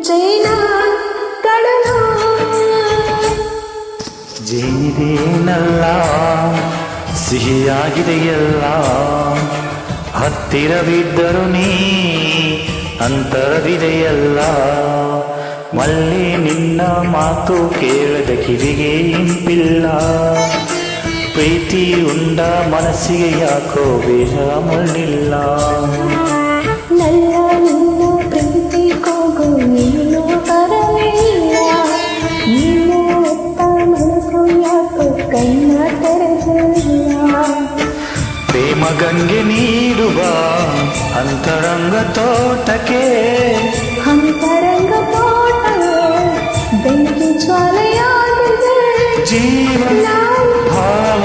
ಜೇನ ಸಿಹಿಯಾಗಿದೆಯಲ್ಲ ಹತ್ತಿರವಿದ್ದರು ನೀ ಅಂತರವಿದೆಯಲ್ಲ ಮಲ್ಲಿ ನಿನ್ನ ಮಾತು ಕೇಳದ ಕಿವಿಗೆ ಇಂಪಿಲ್ಲ. ಪ್ರೀತಿ ಉಂಡ ಮನಸ್ಸಿಗೆ ಯಾಕೋ ಬೇಗ ಮಳ್ಳಿಲ್ಲ ಪ್ರೇಮ ಗಂಗೆ ನೀಡುವ ಅಂತರಂಗ ತೋಟಕ್ಕೆ ಅಂತರಂಗ ತೋಟ ಬೆಂಕಿ ಜ್ವಾಲೆಯಾಗಿದೆ ಜೀವನ ಭಾವ